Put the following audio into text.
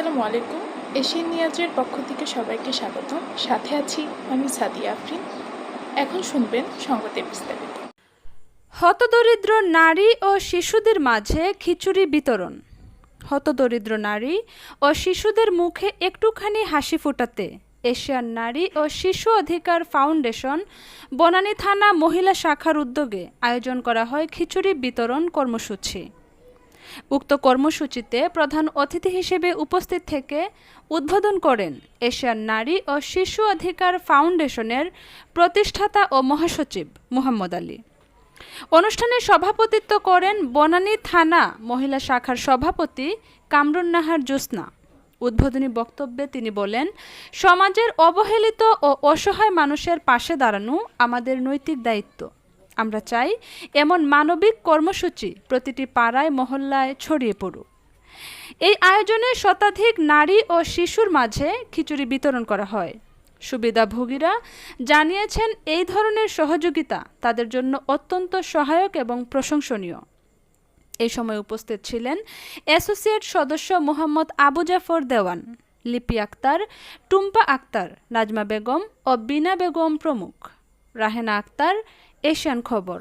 আলাইকুম। এশিয়ান নিয়াজের পক্ষ থেকে সবাইকে স্বাগতম। সাথে আছি আমি সাদিয়া আফরিন। এখন শুনবেন সংবাদে বিস্তারিত। হতদরিদ্র নারী ও শিশুদের মাঝে খিচুড়ি বিতরণ। হতদরিদ্র নারী ও শিশুদের মুখে একটুখানি হাসি ফোটাতে এশিয়ান নারী ও শিশু অধিকার ফাউন্ডেশন বনানী থানা মহিলা শাখার উদ্যোগে আয়োজন করা হয় খিচুড়ি বিতরণ কর্মসূচি। উক্ত কর্মসূচিতে প্রধান অতিথি হিসেবে উপস্থিত থেকে উদ্বোধন করেন এশিয়ান নারী ও শিশু অধিকার ফাউন্ডেশনের প্রতিষ্ঠাতা ও মহাসচিব মোহাম্মদ আলী। অনুষ্ঠানে সভাপতিত্ব করেন বনানী থানা মহিলা শাখার সভাপতি কামরুন নাহার জোসনা উদ্বোধনী বক্তব্যে তিনি বলেন, সমাজের অবহেলিত ও অসহায় মানুষের পাশে দাঁড়ানো আমাদের নৈতিক দায়িত্ব। আমরা চাই এমন মানবিক কর্মসূচি প্রতিটি পাড়ায়, মহল্লায় ছড়িয়ে পড়ুক। এই আয়োজনে শতাধিক নারী ও শিশুর মাঝে খিচুড়ি বিতরণ করা হয়। সুবিধাভোগীরা জানিয়েছেন এই ধরনের সহযোগিতা তাদের জন্য অত্যন্ত সহায়ক এবং প্রশংসনীয়। এই সময় উপস্থিত ছিলেন অ্যাসোসিয়েট সদস্য মোহাম্মদ আবু জাফর দেওয়ান, লিপি আক্তার, টুম্পা আক্তার, নাজমা বেগম ও বিনা বেগম প্রমুখ। রাহেনা আক্তার এশিয়ান খবর।